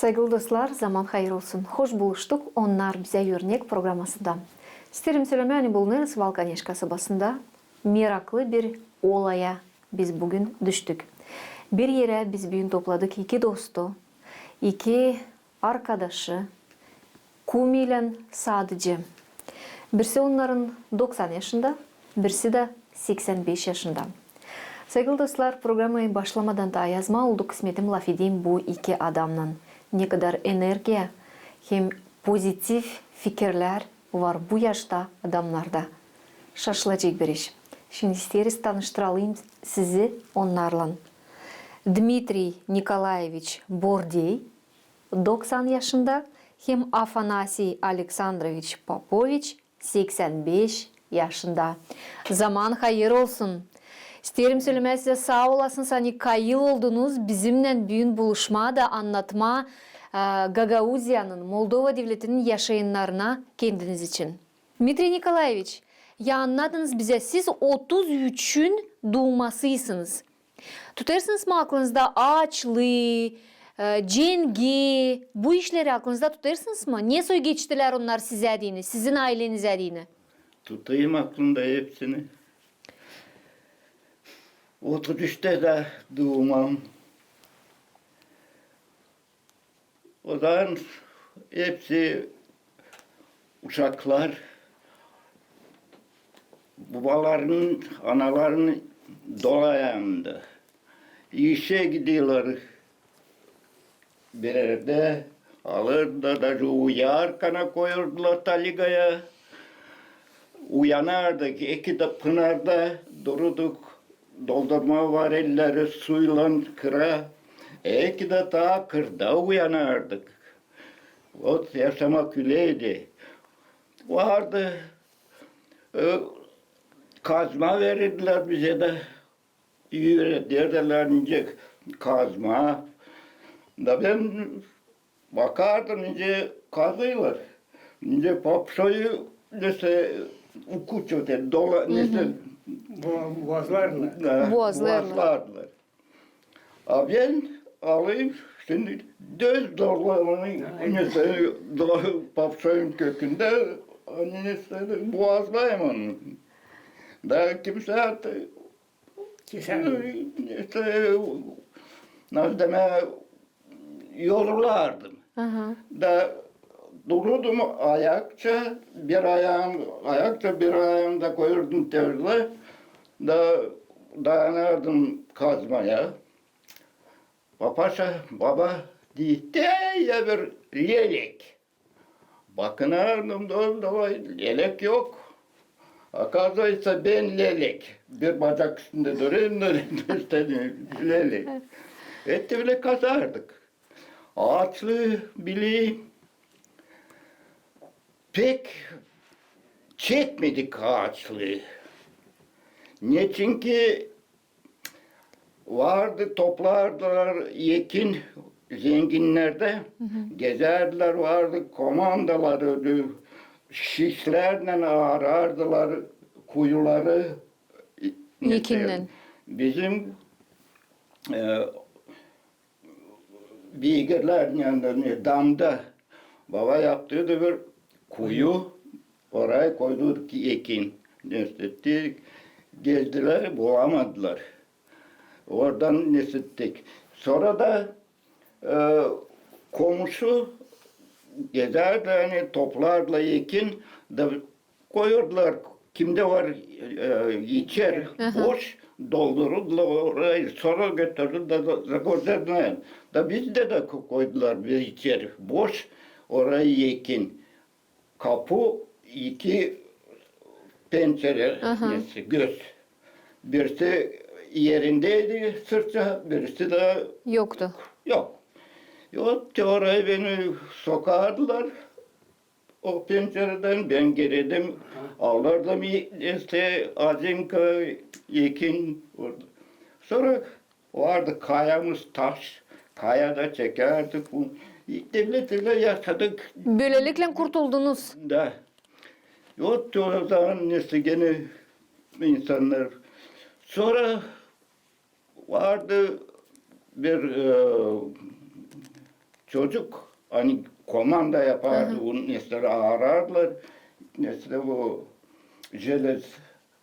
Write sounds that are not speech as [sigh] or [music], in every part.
сайгыл достар заман қайыр болсун Хош болыштық оннар бізе өрнек программасында. Сіздермен сәлем әне бұл нерс волканешка сабасында мираклы бір олая біз бүгін дүштік бір ері біз бүйін топладық екі досты екі аркадашы кумилен садыжы Бірсі онларын 90 яшында, бірсі да 85 яшында. жашында сайгыл достар программаы башламадан да аязма ұлдық қызметім лафедейм бұл екі адамның Ne kadar enerjiya hem pozitif fikirler var bu yaşta adamlarda. Şaşılacak bir iş. Şimdi isteriz tanıştıralım sizi onlarla. Dmitri Nikolaevich Bordey 90 yaşında hem Afanasy Aleksandrovich Popovich 85 yaşında. Zaman hayır olsun. İsterim söylemeye size sağ olasınız. Hani kayıl oldunuz. Bizimle büyün buluşma da anlatma e, Gagauzya'nın Moldova devletinin yaşayanlarına kendiniz için. Dmitri Nikolaevich, ya anladınız bize siz 33'ün doğmasıysınız. Tutarsınız mı aklınızda açlı, e, cengi, bu işleri aklınızda tutarsınız mı? Niye soy geçtiler onlar size dini, sizin ailenize dini? Tutayım aklımda hepsini. 33'te de doğmam. O zaman hepsi uşaklar babaların, anaların dolayında. İşe gidiyorlar. Bir yerde alırdı da uyar kana koyurdular taligaya. Uyanardık, iki de pınarda dururduk. Doldurma var elleri suyla kıra. İki de daha kırda uyanardık. O yaşamak öyleydi. Vardı. e, Kazma verirdiler bize de. Yürü derdiler ince kazma. Da ben bakardım ince kazıyorlar. İnce papsoyu nese ukuçu dola nese Boğazlarla. Boğazlarla. boğazlardılar. Abi ben alayım şimdi düz dolanın nese dola papsoyun kökünde nese boğazlayım onu. Da kimse artık işte nasıl deme yorullardım. Aha. Da dururdum ayakça bir ayağım ayakça bir ayağımı da koyurdum tevle da dayanırdım kazmaya. Papaşa baba gitti ya bir lelek. Bakınardım da da lelek yok. Akazaysa ben lelek. Bir bacak üstünde durayım da üstüne lelek. Etti bile kazardık. Ağaçlı bileyim. Pek çekmedik ağaçlı. Ne çünkü vardı toplardılar yekin zenginlerde gezerdiler vardı komandaları şişlerle arardılar kuyuları Yekinle. bizim e, bilgiler yanında damda baba yaptıydı bir kuyu oraya koydu ki ekin neslettik gezdiler bulamadılar. Oradan neslettik sonra da e, komşu gezerdi hani toplarla ekin da koyurdular. Kimde var e, içer boş doldururdular orayı. Sonra götürdü da zakozerden da bizde de koydular bir içer boş orayı ekin kapı iki pencere Aha. neyse, göz birisi yerindeydi sırça birisi de Yoktu. Yok. Yok ki oraya beni sokardılar. O pencereden ben girdim. Alırdım işte Azimka, Yekin orada. Sonra vardı kayamız taş. Kayada çekerdik. Bu. Devletle yaşadık Böylelikle kurtuldunuz. da. O zaman neyse gene insanlar. Sonra vardı bir e, çocuk hani komanda yapardı. Onun nesleri ararlar. Nesli bu Jelez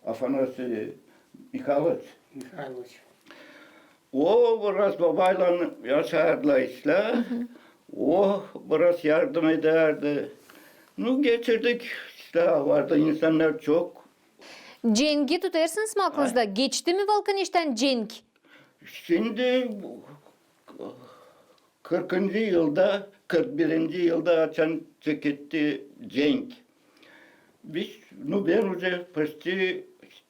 Afanasi Mikhailovich. Mihailoviç. O biraz babayla yaşardılar işte. O biraz yardım ederdi. Nu geçirdik işte vardı insanlar çok. Cenk'i tutarsınız mı aklınızda? Geçti mi Balkaniş'ten Cenk? Şimdi bu 40. yılda 41. yılda açan çeketti Cenk. Biz nu ben önce pasti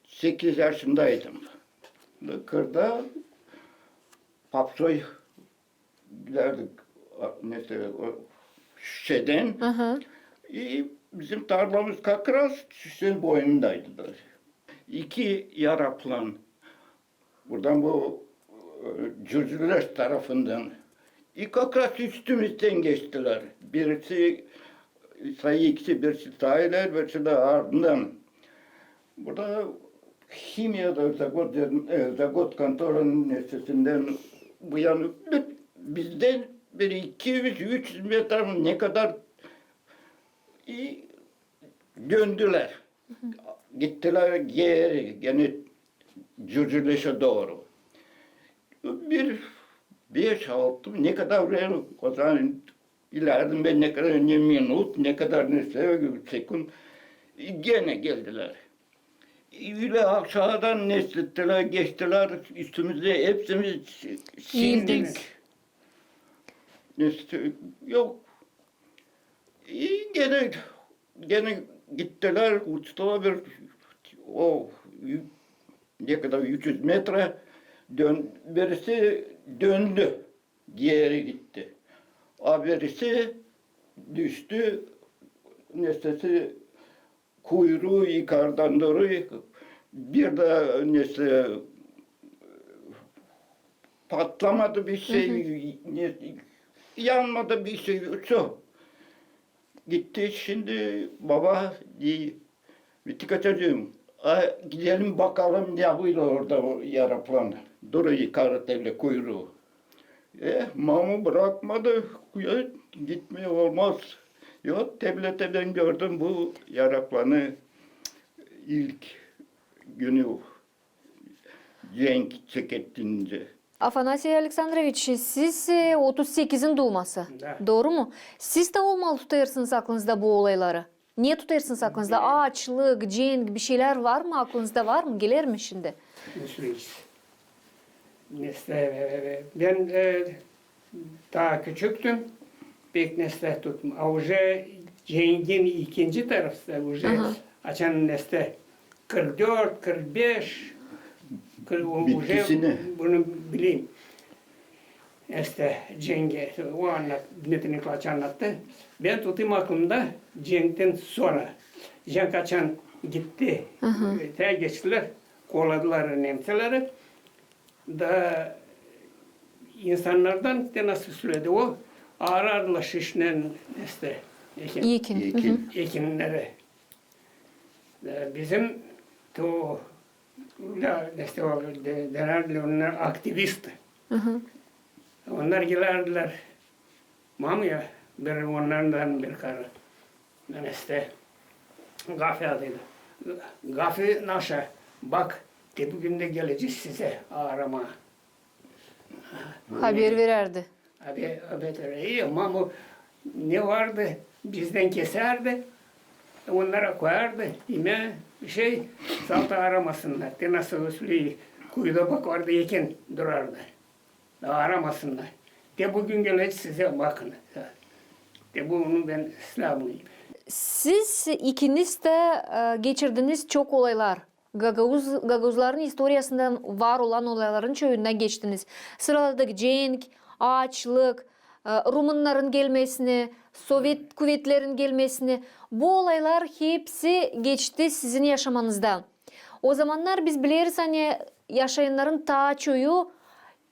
8 yaşındaydım. Kırda Papsoy giderdik mesela o şeyden. Hı hı. E, bizim tarlamız Kakras Süsen boyundaydılar. İki yaraplan buradan bu e, Cürcüler tarafından ilk Kakras üstümüzden geçtiler. Birisi sayı ikisi birisi sahiler birisi de ardından. Burada Kimya'da Zagot, Zagot kantorunun nesnesinden bu yana bizden bir 200-300 metre ne kadar döndüler. Gittiler geri, gene Cürcüleş'e doğru. Bir beş altı ne kadar ben o zaman ilerledim ben ne kadar ne minut ne kadar ne sekund gene geldiler. Öyle aşağıdan neslettiler, geçtiler üstümüze hepsimiz sildik. Nesli, yok. İyi gene gene gittiler. Uçtular bir o ne kadar 300 metre dön birisi döndü. Diğeri gitti. O birisi düştü. Nesnesi kuyruğu yukarıdan doğru bir de nesi patlamadı bir şey. Ne- yanmadı bir şey su gitti şimdi baba diye. "Ay, Gidelim bakalım ne buydu orada yaraplan. Duru yukarı devle kuyruğu. E, mamı bırakmadı. Ya, gitmeye olmaz. Yok devlete ben gördüm bu yaraplanı ilk günü Cenk çekettiğince. Afanasy Aleksandrovich, siz e, 38'in doğması. Da. Doğru mu? Siz de olmalı tutarsınız aklınızda bu olayları. Niye tutarsınız aklınızda? Açlık, cenk bir şeyler var mı aklınızda var mı? Gelir mi şimdi? Müslüman. Neste, ben e, daha küçüktüm. Pek nesne tuttum. A уже Cengin ikinci tarafta уже Aha. açan nesne 44, 45 kır- o Bitkisini. Şey, bunu bileyim. İşte Ceng'e o anlat, Metin Kılaç anlattı. Ben tutayım aklımda Cenk'ten sonra. Cenk Açan gitti. Te geçtiler. Koladılar Nemçeleri. Da insanlardan de nasıl söyledi o? Ağrarla şişnen işte ekin. Ekin. Ekinleri. Bizim to la işte o de, derlerdi onlar aktivist. Hı hı. Onlar gelirdiler. Mamya bir onlardan bir karı. Ben işte Gafi adıydı. Gafi naşa bak de bugün de geleceğiz size arama. Haber vererdi. Abi, abi iyi ama bu ne vardı bizden keserdi. Onlara koyardı. Bir şey salta aramasınlar. De nasıl usulü kuyuda bak orada yeken durardı. Daha aramasınlar. De bugün geleceğiz size bakın. De bunu ben İslamlıyım. Siz ikiniz de e, geçirdiniz çok olaylar. Gagavuz, Gagavuzların historiasından var olan olayların çöyünden geçtiniz. Sıraladık cenk, açlık, e, Rumunların gelmesini, Sovyet kuvvetlerin gelmesini. Bu olaylar hepsi geçti sizin yaşamanızdan. O zamanlar biz biliriz hani yaşayanların ta çöyü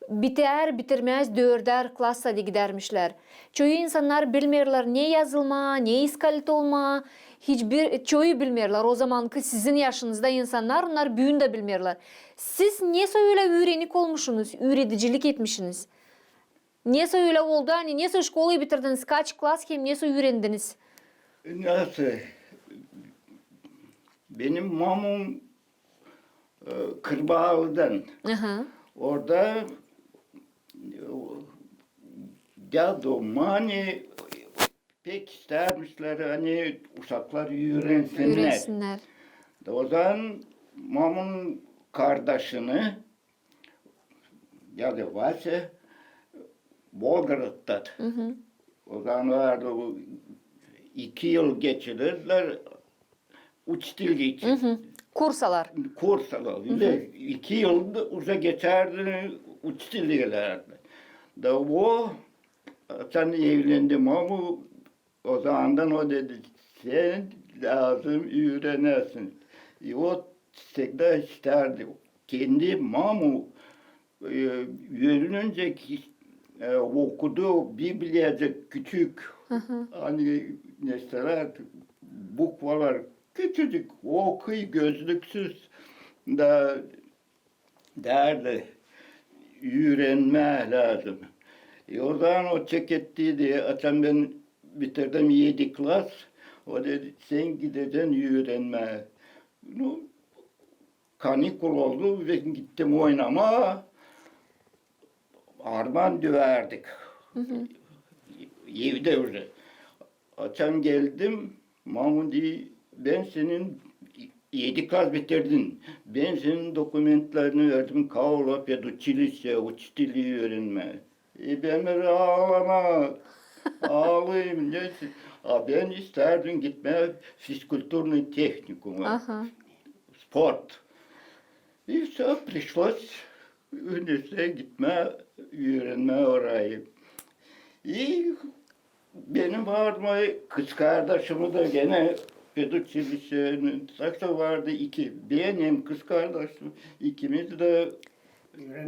biter bitirmez dörder klassa gidermişler. Çoğu insanlar bilmiyorlar ne yazılma, ne iskalit olma, hiçbir çoğu bilmiyorlar. O zamanki sizin yaşınızda insanlar onlar büyün de bilmiyorlar. Siz niye öyle öğrenik olmuşsunuz, üreticilik etmişsiniz? Nesi öyle oldu? Hani nesi şkolayı bitirdiniz? Kaç klas hem nesi öğrendiniz? Nasıl? Benim mamum e, Kırbağalı'dan. Aha. Orada geldi mani pek istermişler hani uşaklar öğrensinler. De O zaman mamın kardeşini ya da varsa Bolgarad'da. Hı hı. O zaman vardı o iki yıl geçirirler uç dil Hı için. hı. Kursalar. Kurs alırdı. iki yılda uza geçerdi uç dil diyorlardı. Da o sen evlendim ama o zamandan o dedi sen lazım öğrenesin. E, o tekrar isterdi. Kendi mamu e, yürününce ki, e, okuduğu Biblia'da küçük hani nesneler bukvalar küçücük okuy gözlüksüz da derdi öğrenme lazım. E o zaman o çek ettiydi. Zaten ben bitirdim yedi klas. O dedi sen gideceksin öğrenme. No, kanikul oldu ve gittim oynama Arman döverdik. Evde öyle. Açan geldim. Mahmudi ben senin yedi klas bitirdin. Ben senin dokumentlerini verdim. Kaola peduçilise, uç dili öğrenme. E ben böyle ağlama. [laughs] Ağlayayım. Ne? A ben isterdim gitmeye физкультурный техникума. Aha. Sport. И все, пришлось üniversiteye gitme, öğrenme orayı. İyi, benim varma kız kardeşimi de gene Pedukçilikçinin saksa vardı iki. Benim kız kardeşim ikimiz de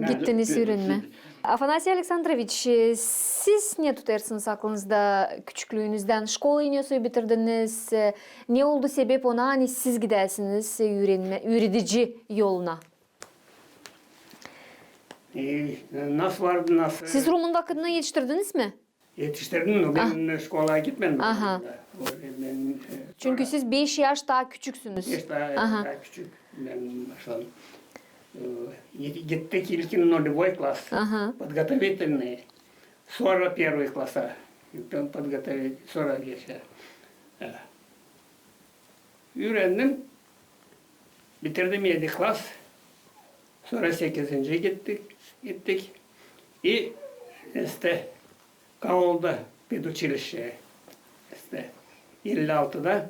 Gittiniz öğrenme. Afanasy Aleksandrovich, siz ne tutarsınız aklınızda küçüklüğünüzden? Şkolayı nasıl bitirdiniz? Ne oldu sebep ona? Hani siz gidersiniz e, öğrenme, öğretici yoluna. E, nasıl vardı nasıl? Siz Rumun vakitini yetiştirdiniz mi? Yetiştirdim mi? Ben şkolaya gitmedim. Aha. Ben, e, Çünkü siz 5 yaş daha küçüksünüz. Yaş daha, Aha. daha küçük. Ben başladım. Э, Gittik ilkin нулевой класс. Ага. Подготовительный. Sonra первый класса. Ben подготовить, sonra geçer. Evet. Öğrendim. Bitirdim 7 klas. Sonra 8. gittik. gittik i este Kaol'da bir uçilişe işte 56'da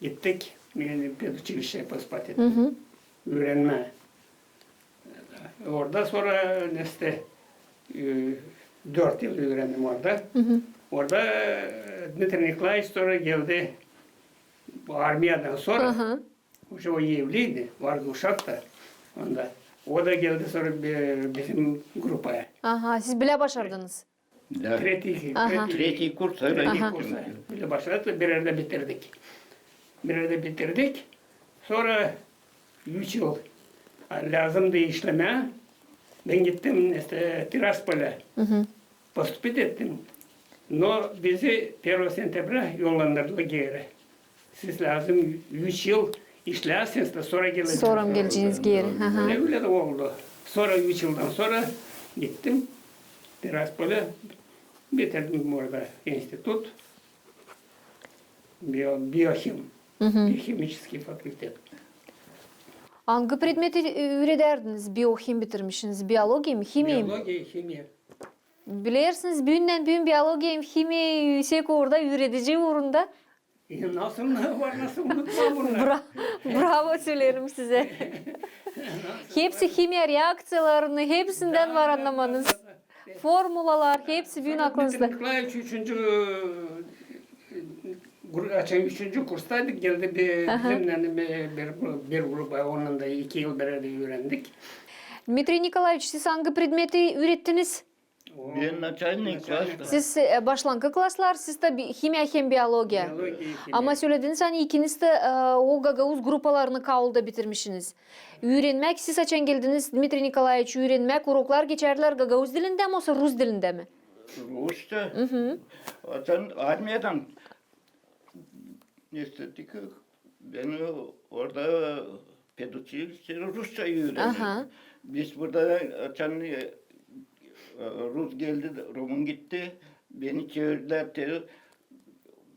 gittik yani bir uçilişe paspat ettik. Hı hı. Öğrenme. Orada sonra işte e, dört yıl öğrendim orada. Hı hı. Orada e, Dmitri Nikolaevich sonra geldi bu armiyadan sonra. Hı hı. O evliydi. Vardı uşak da onda. O da geldi sonra bi- bizim grupaya. Aha, siz bile başardınız. da, Tretий, Aha. tretий, Tretий kurs öyle tretий Aha. gittim. kursa. Bile başladık bir yerde bitirdik. Bir yerde bitirdik. Sonra üç yıl lazımdı işleme. Ben gittim işte Tiraspol'e. Hı hı. Поступить ettim. No bizi 1 sentebra yollandırdılar geri. Siz lazım 3 yıl işlersiniz de sonra geleceksiniz. Sonra mı geleceğiniz geri? Aha. Ne öyle de oldu. Sonra 3 yıldan sonra gittim. Tiraspol'e bitirdim orada enstitut. Biyo, biyohim. Hı hı. Biyokimический fakultet. Hangi predmeti e, öğreterdiniz? Biyohim bitirmişsiniz. Biyoloji mi? Kimya mı? Biyoloji, kimya. Bilirsiniz büyünden büyün biyoloji hem kimya yüksek orada öğretici uğrunda. E, Nasıl var nasıl unutma [laughs] bunları. Bra bravo söylerim size. [laughs] Hepsi kimya reaksiyalarını hepsinden var anlamanız. Formulalar hepsi büyün aklınızda. Nikolaevich üçüncü grup açan üçüncü kurstaydık geldi bir Aha. bizimle bir, bir, bir gruba onun da iki yıl beraber öğrendik. Dmitri Nikolaevich siz hangi predmeti öğrettiniz? O, Ben начальник начальник. класста. Siz e, başlangıç klaslar, siz de bi- kimya hem biyologiya. Biyoloji, kimya. Ama söylediniz hani ikiniz de e, o Gagavuz grupalarını Kaul'da bitirmişsiniz. Öğrenmek, siz açan geldiniz Dmitri Nikolaevich öğrenmek, uroklar geçerdiler Gagavuz dilinde mi yoksa Rus dilinde mi? Rusça. Sen armiyadan ne istedik? Ben orada pedagojik Rusça öğrendim. Aha. Biz burada açan e, Rus geldi, Rumun gitti. Beni çevirdiler.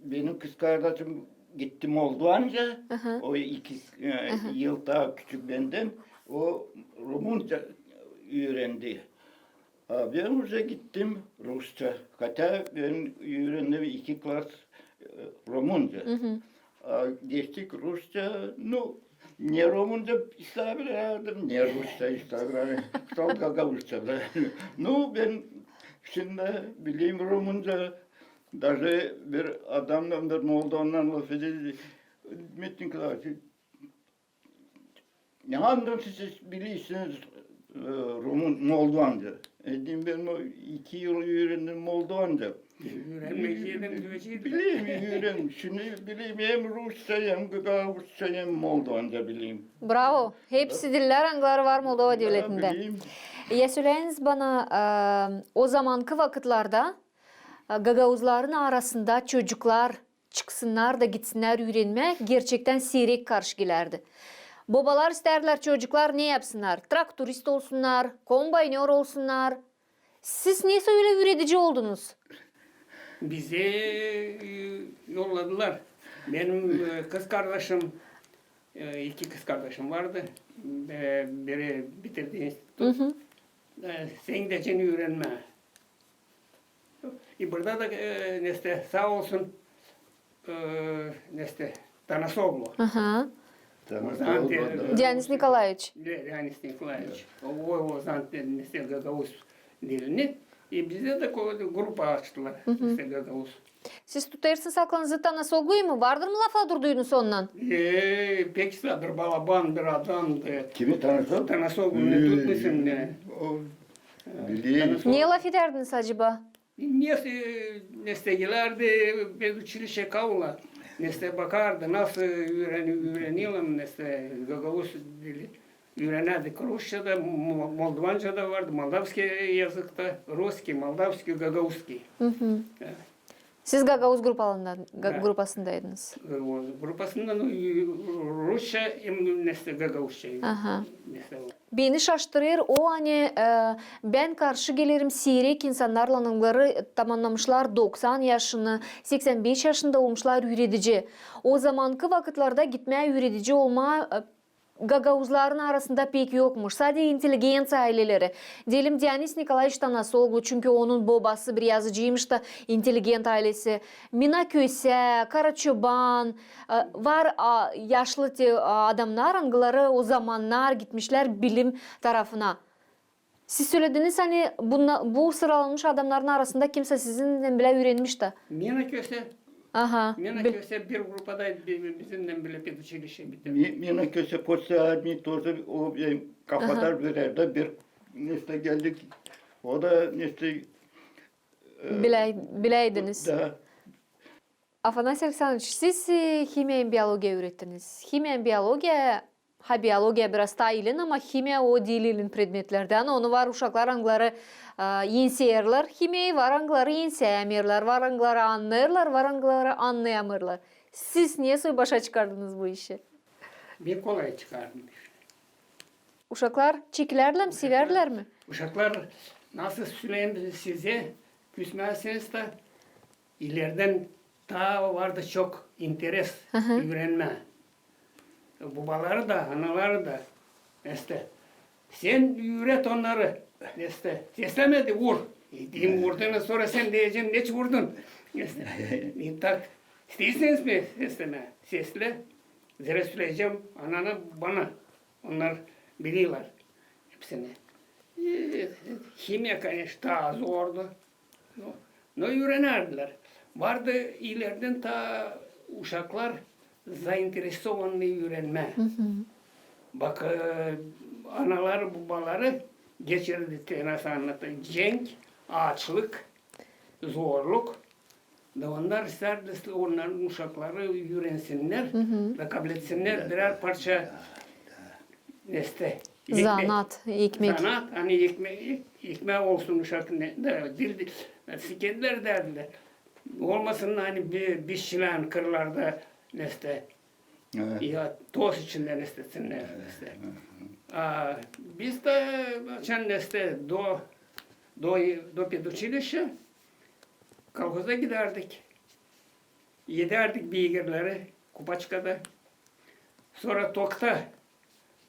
Benim kız kardeşim gittim oldu anca. O iki e, yıl daha küçük benden. O Rumunca öğrendi. Ben Rus'a gittim Rusça. Hatta ben öğrendim iki klas e, Rumunca. Ha, Geçtik Rusça. No, ne Rumunca istedim, ne Rusça istedim. Çok Gagavuzca. No, ben şimdi bileyim Rumunca. Даже bir adamla bir Moldova'dan laf edildi. Metin Kılavcı. Ne anlam siz bilirsiniz e, Rumun Moldovanca. Dedim ben o iki yıl öğrendim Moldovanca. Öğrenmekiydim, güveciydim. Bileyim öğrendim. Şimdi bileyim hem Rusça hem Gagavuzca hem Moldovanca bileyim. Bravo. Hepsi diller angları var Moldova devletinde. Bileyim. Ya söyleyiniz bana o zamanki vakitlarda Gagavuzların arasında çocuklar çıksınlar da gitsinler öğrenme gerçekten seyrek karşı gelirdi. Babalar isterler çocuklar ne yapsınlar? Traktörist olsunlar, kombaynör olsunlar. Siz niye öyle üretici oldunuz? Bizi e, yolladılar. Benim e, kız kardeşim, e, iki kız kardeşim vardı. Biri bitirdi enstitü. E, Sen de seni öğrenme. Burada da e, neste sağ olsun e, neste Tanasoglu. Aha. Tamam. Zaten- olmadı. Deniz Nikolaevich. Leonis Nikolaevich. O o zaten neste Gagavuz dilini. E bize de ko- grupa açtılar. Neste Gagavuz. Siz tutarsınız aklınızı Tanasoglu'yu mu? Vardır mı lafa durduğunuz ondan? E, pek sadır balaban bir adamdı. Kimi tanırsın? Tanasoglu ne tutmuşsun ne? O bileyim. Niye laf ederdiniz acaba? Neyse neste gelerdi bez училище Kavla. Neste bakardı nasıl öğren öğreniyorum neste Gagavuz dili. Rusça'da, Mo- Moldovanca'da vardı, Moldavski yazıkta, Ruski, Moldavski, Gagavuzski. Evet. Siz Gagavuz grupalarından, Ga- Evet. grupasındaydınız. O grupasından Rusça, hem neste Gagavuzca. Aha. Beni şaştırır o hani e, ben karşı gelirim seyrek insanlarla onları tamamlamışlar 90 yaşını 85 yaşında olmuşlar üretici. O zamanki vakitlerde gitmeye üretici olma e, Gagavuzların arasında pek yokmuş. Sadece inteligensiya aileleri. Diyelim Dionis Nikolaevich Tanasoglu çünkü onun babası bir yazıcıymış da inteligent ailesi. Mina Köse, Karaçoban e, var yaşlı a, adamlar angıları o zamanlar gitmişler bilim tarafına. Siz söylediniz hani bunla, bu sıralanmış adamların arasında kimse sizinle bile öğrenmiş de. Mena Köse, Aha. Mena Bil- Köse bir grupadaydı bi- bizimle bile pedagojik bitirdi. Mi- Mina köse после army тоже o benim kafatar verirdi. Bir neste geldik. O da neste Bile, bileydiniz. daha Afanasy Alexandrovich, siz e, kimya biyologiya öğrettiniz. Kimya biyologiya, ha biyologiya biraz daha ilin ama kimya o değil ilin predmetlerden. Onu var uşaklar angları e, yenseyerler. Kimyayı var angları yenseyemirler, var angları anlayırlar, var angları anlayamırlar. Siz niye soy başa çıkardınız bu işi? Bir kolay çıkardım. Uşaklar çekilerler mi, severler mi? Uşaklar nasıl söyleyeyim size küsmezseniz de ileriden daha vardı çok interes öğrenme babaları da, anaları da işte sen üret onları işte seslemedi vur. Diyeyim vurdun sonra sen diyeceğim neç vurdun. İşte, diyeyim [laughs] tak. İsteyseniz mi sesleme? Sesle. Zere söyleyeceğim anana bana. Onlar biliyorlar hepsini. Ee, kimya kardeş ta zordu. Ne öğrenerdiler. Vardı ileriden ta uşaklar zainterese olmayı öğrenme. Hı hı. Bak e, analar babaları geçirdikleri nasıl anlatır? Cenk, açlık, zorluk. Da onlar isterdi onların uşakları öğrensinler ve kabul etsinler birer parça neste. Ekmek. Zanat, ekmek. Zanat, hani ekmek, ekmek olsun uşak ne, de, dildi, sikenler derdiler. Olmasın hani bir, bir şilen kırlarda nesne. Evet. Ya toz içinde nesnesinler. Evet. Nesne. A, biz de sen nesne do do do peduçilişi kalkoza giderdik. Yederdik beygirleri kupaçkada. Sonra tokta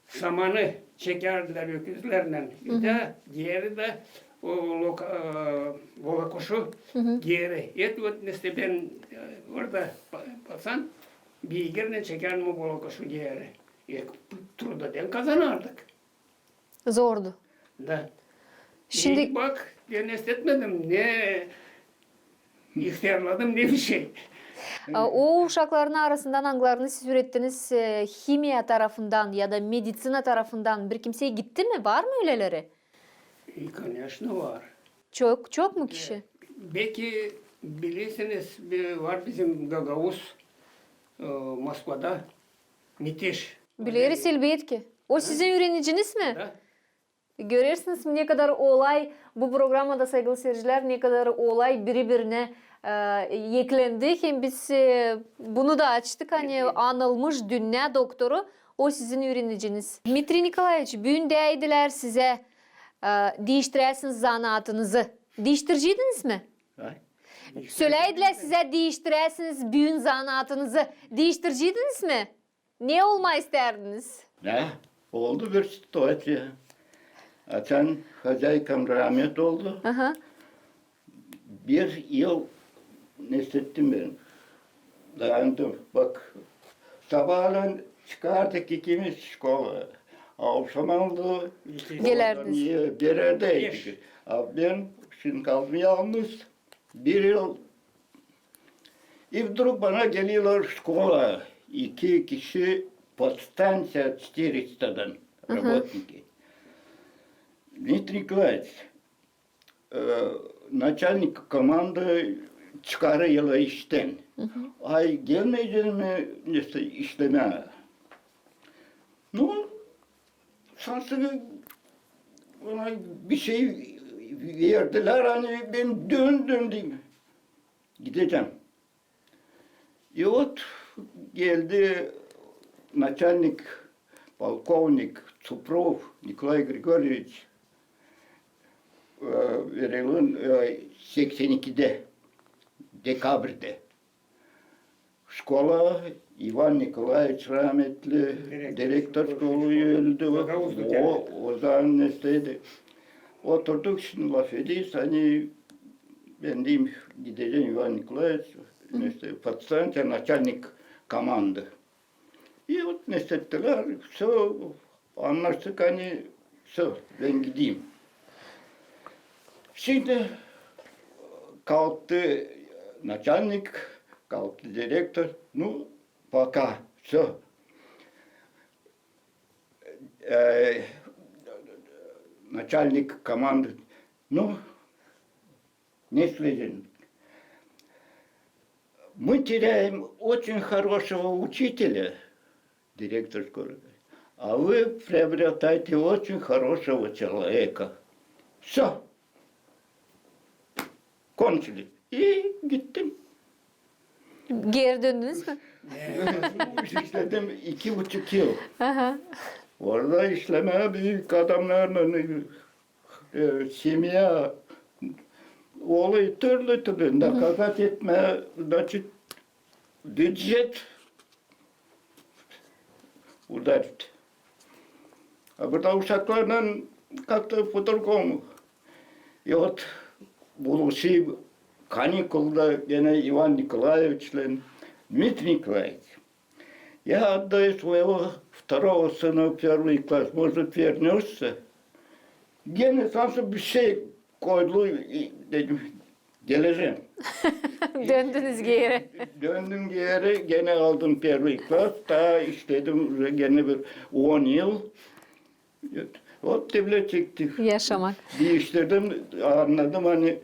samanı çekerdiler öküzlerle. Bir de diğeri de o loka, ıı, vola koşu diğeri. Et, o, ben ıı, orada basan pasan beygirle çeker mi volakuşu diğeri. E, turdadan kazanardık. Zordu. Da. Şimdi- İlk bak ben estetmedim ne ihtiyarladım ne bir şey. [laughs] Aa, O uşakların arasından hanglarını siz ürettiniz? Ee, Himiya tarafından ya da medisina tarafından bir kimseye gitti mi? Var mı öyleleri? E, Конечно var. Çok çok mu kişi? Belki bilirsiniz bir var bizim Gagavuz e, Moskva'da müthiş. Biliriz elbet ki. O sizin öğreniciniz mi? Da. Görürsünüz ne kadar olay bu programda sevgili seyirciler ne kadar olay birbirine e, yeklendi. Hem biz e, bunu da açtık hani anılmış dünya doktoru o sizin öğreniciniz. Dmitri Nikolaevich bugün değdiler size e, değiştiresiniz zanaatınızı. Değiştiriciydiniz mi? Ay. Söyleydiler size değiştiresiniz bugün zanaatınızı. Değiştiriciydiniz mi? Ne olma isterdiniz? Ne? Oldu bir situasyon. Açan Hacı rahmet oldu. Aha. Bir yıl neslettim ben. Dayandım. Bak sabahleyin çıkardık ikimiz şkola. Akşam oldu. Gelerdiniz. Bir yerdeydik. Ben şimdi kaldım yalnız. Bir yıl. И вдруг bana geliyorlar şkola. İki kişi подстанция 400'dan работники. Дмитрий Николаевич, э, начальник команды çıkarıyor işten. Ay gelmeyeceğim mi işte işleme? Ну, sansı bana bir şey verdiler hani ben döndüm diyeyim. Gideceğim. И вот geldi начальник, полковник Цупров Николай Григорьевич e, verilin e, 82'de dekabrde. Şkola İvan Nikolaevich rahmetli Direktör direktör şkolu- şkolu öldü. Gagavuz'da O, devlet. o zaman nesteydi. Oturduk şimdi laf ediyiz hani ben diyeyim gideceğim İvan Nikolaevich neste подстанция начальник команды. И вот neslettiler. Все, anlaştık hani все, ben gideyim. Şimdi kalktı начальник, kalktı direktör. Ну, пока, все. Э, начальник команды. Ну, не следим. Мы теряем очень хорошего учителя, директор школы. А вы приобретаете очень хорошего человека. Все. Кончили. И gittim. Geri döndünüz mü? İşledim iki buçuk yıl. Aha. Orada işleme büyük adamlarla e, kimya olayı türlü türlü nakarat etme, значит, бюджет ударить. А burada uşaklarla как-то по-другому. И вот будущий каникулда гene Иван Николаевич, Дмитрий Николаевич, я отдаю своего второго сына в первый класс. Может, вернешься? Gene sansı bir şey koydu dedim. Geleceğim. [laughs] Döndünüz geri. Döndüm geri gene aldım первый класс. Daha işledim gene bir 10 yıl. Hop devlet çektik. Yaşamak. Değiştirdim, anladım hani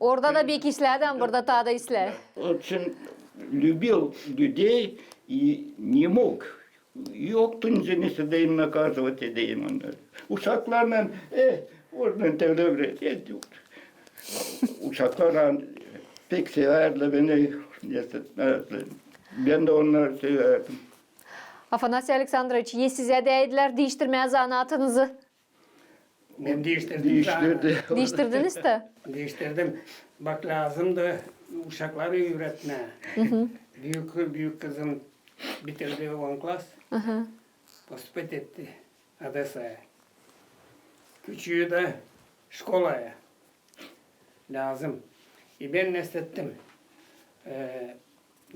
Orada da bir işlerden burada ta da işler. очень любил людей и не mог. Yoktu nesi deyim naказывать edeyim onları. Uşaklarla eh oradan devlet ediyor. Uşaklar pek severdi beni. etmezdi. Ben de onları severdim. Afanasy Aleksandrovich, ye size değdiler değiştirmeye zanaatınızı. Ben değiştirdim. Değiştirdi. Değiştirdiniz de. Değiştirdim. Bak lazımdı uşakları öğretme. büyük büyük kızım bitirdi 10 klas. Поступить etti Одессa'ya. Küçüğü de şkolaya. Lazım. E ben neslettim. Ee,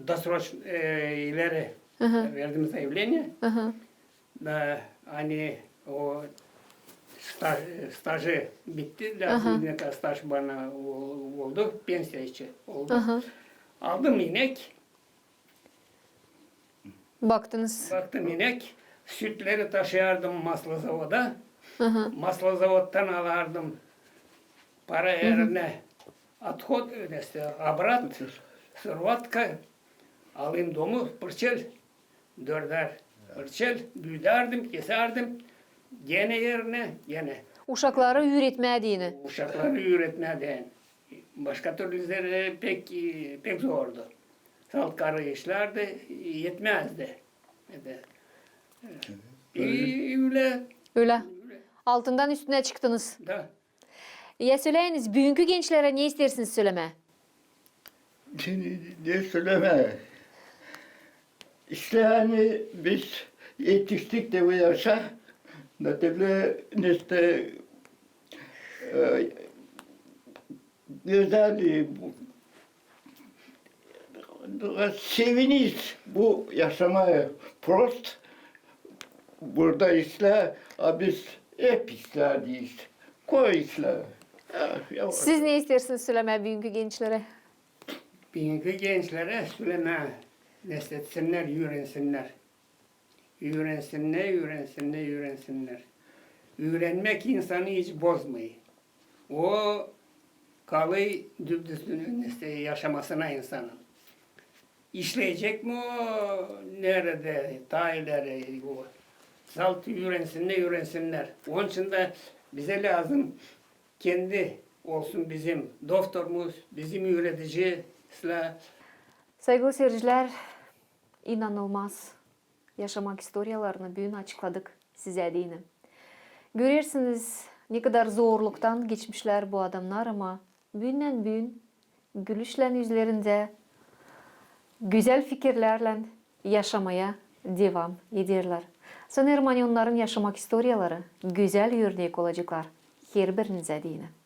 досрочно e, ileri verdim заявление. Da hani o staj, stajı bitti. Lazım ne kadar staj bana o- oldu. Pensiya için oldu. Aldım inek. Baktınız. Baktım inek. Sütleri taşıyardım maslı zavoda. Maslı zavoddan alardım. Para yerine отход ödesi, abrat, sırvatka. Alayım domu, pırçıl. Dörder pırçıl. Büyüderdim, keserdim. Gene yerine, gene. Uşakları öğretmediğini. Uşakları öğretmeden. Başka türlüleri pek pek zordu. Salt karı işlerdi, yetmezdi. İyi öyle Öyle. Altından üstüne çıktınız. da. Ya söyleyiniz, bugünkü gençlere ne istersiniz söyleme? Şimdi ne söyleme. İşte hani biz yetiştik de bu yaşa. Nativle işte e, güzel bu seviniz bu yaşamaya. Prost burada işte a biz hep işlerdeyiz. Koy işler. Siz ne istersiniz söyleme bugünkü gençlere? Bugünkü gençlere söyleme, nesletsinler, öğrensinler. Öğrensinler, öğrensinler, öğrensinler. Öğrenmek insanı hiç bozmuyor. O kalıyor düpdüzgün işte yaşamasına insanın. İşleyecek mi o nerede, ta ileri o. Salt öğrensinler, öğrensinler. Onun için de bize lazım kendi olsun bizim doktorumuz, bizim öğretici. Saygılı seyirciler, inanılmaz yaşamak historiyalarını bugün açıkladık size diyene. Görürsünüz ne kadar zorluktan geçmişler bu adamlar ama bugünden bugün gülüşle yüzlerinde güzel fikirlerle yaşamaya devam edirlər. Sanırım onların yaşamaq istoriyaları güzel örnek olacaqlar. Her birinizə deyinəm.